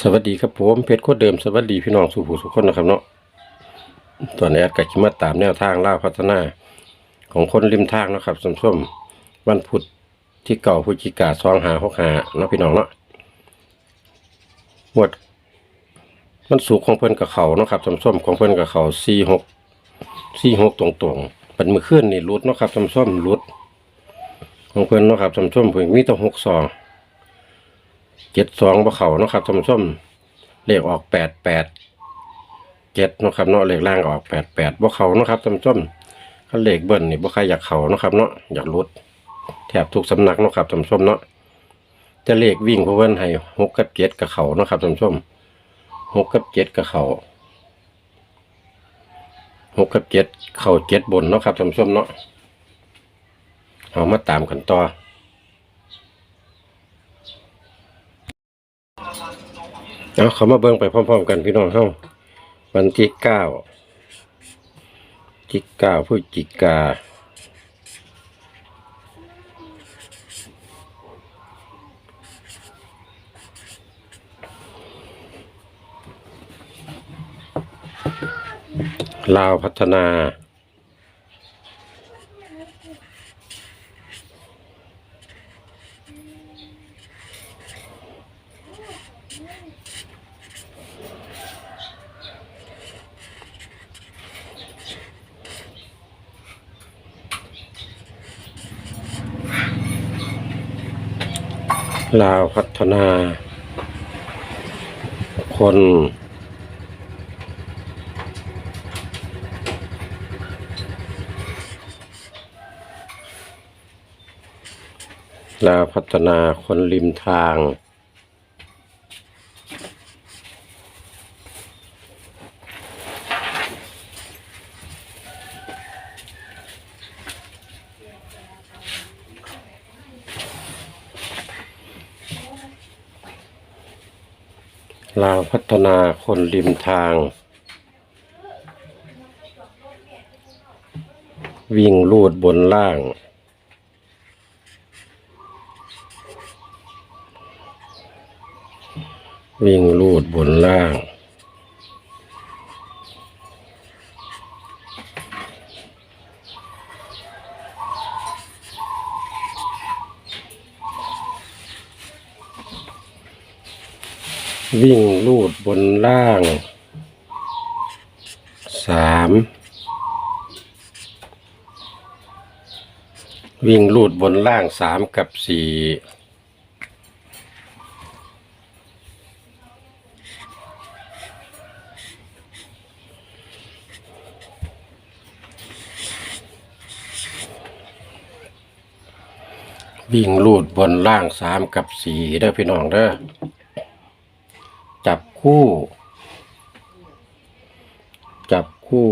สวัสดีครับผมเพชรโคตรเดิมสวัสดีพี่น้องสุภูสุขคนนะครับเนาะตอนนี้แอดกับคิมาตามแนวทางล่าพัฒนา ของคนริมทางนะครับส้มวันพุธที่เก่าพฤศจิกาสองหาหกหาเนาะพี่น้องเนาะหมวดมันสุกร์ของเพิ่นกับเขาเนาะครับส้มของเพิ่นกับเขาสี่หกสี่หกตรงๆเป็นมือขึ้นนี่รุดเนาะครับส้มรุดของเพิ่นเนาะครับสมส้มเพิ่นมีแต่หกสอง เจ็ดสองบ่เขานะครับท่านผู้ชมเลขออกแปดแปดเจ็ดนะครับเนาะเลขล่างออกแปดแปดบ่เขานะครับท่านผู้ชมคันเลขเบิ้ลนี่บ่ใครอยากเขานะครับเนาะอยากลดแถบทุกสำนักนะครับท่านผู้ชมเนาะจะเลขวิ่งเพราะเพิ่นให้หกกับเจ็ดกับเขานะครับท่านผู้ชมหกกับเจ็ดกับเขาหกกับเจ็ดเข้าเจ็ดบนเนาะครับท่านผู้ชมเนาะเอามาตามกันต่อ เอาเขามาเบิ่งไปพร้อมๆกันพี่น้องเฮาวันที่เก้าที่เก้าพฤศจิกาลาวพัฒนา ลาวพัฒนา คน ลาวพัฒนาคนริมทาง ลางพัฒนาคนริมทาง วิ่งลูดบนล่าง วิ่งลูดบนล่าง วิ่งลูดบนล่างสามวิ่งลูดบนล่างสามกับสี่วิ่งลูดบนล่างสามกับสี่เด้อพี่น้องเด้อ คู่ จับคู่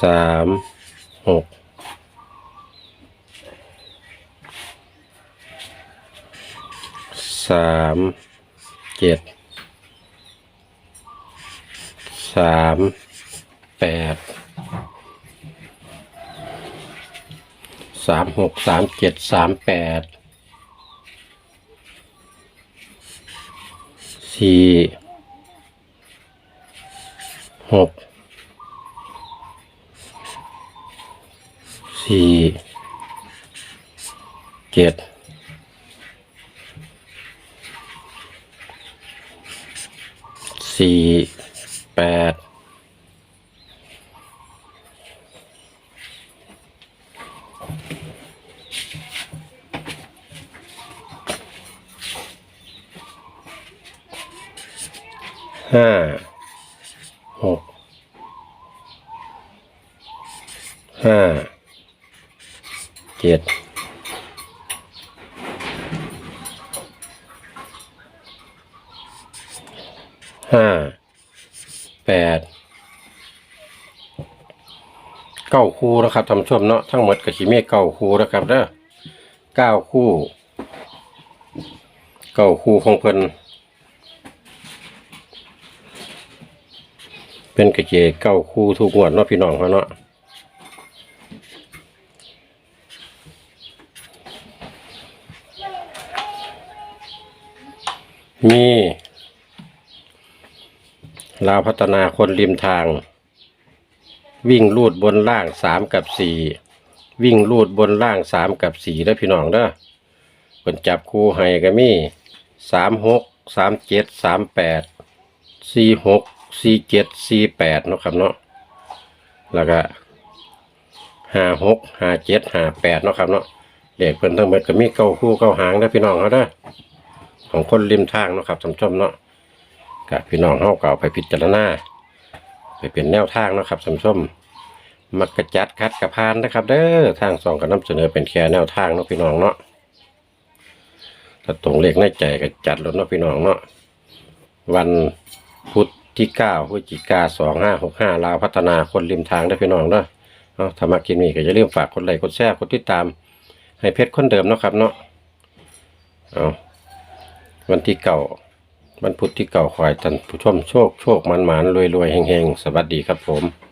สามหกสามเจ็ดสามแปดสามหกสามเจ็ดสามแปด สี่หกสี่เจ็ดสี่แปด ห้าหกห้าเจ็ดห้าแปดเก้าคู่นะครับท่านผู้ชมเนาะทั้งหมดกับขีเมฆเก้าคู่นะครับเด้อเก้าคู่เก้าคู่ของเพิ่น เป็นกระเจเก้าคู่ทุกงวดเนาะพี่น้องเขาเนาะมีลาวพัฒนาคนริมทาง วิ่งลูดบนล่างสามกับสี่วิ่งลูดบนล่างสามกับสี่ได้อพี่น้องเด้อคนจับคู่ให้ก็มีสามหกสามเจ็ดสามแปดสี่หก สี่เจ็ดสี่แปดเนาะครับเนาะแล้วก็ห้าหกห้าเจ็ดห้าแปดเนาะครับเนาะเด็กเพิ่นทั้งหมดก็มีเก้าคู่เก้าหางได้พี่น้องเขาเด้อของคนริมทางเนาะครับท่านผู้ชมเนาะกับพี่น้องเขาเก่าไปพิจารณาไปเป็นแนวทางเนาะครับท่านผู้ชมมักกระจัดคัดกระพานนะครับ เด้อทางสองก็นำเสนอเป็นแค่แนวทางเนาะพี่น้องเนาะถ้าตรงเลขในใจก็จัดแล้วเนาะพี่น้องเนาะวันพุธ ที่เก้าพฤศจิกาสองห้าหกห้าลาวพัฒนาคนริมทางได้พี่น้องเนาะเอาธรรมะกินนี่ก็อย่าลืมฝากคนไลค์กดแชร์กดติดตาม ให้เพจคนเดิมเนาะครับเนาะเอาวันที่เก่าวันพุธที่เก่าขอยท่านผู้ชมโชคโชคมันหมานรวยรวยแห่งๆสวัสดีครับผม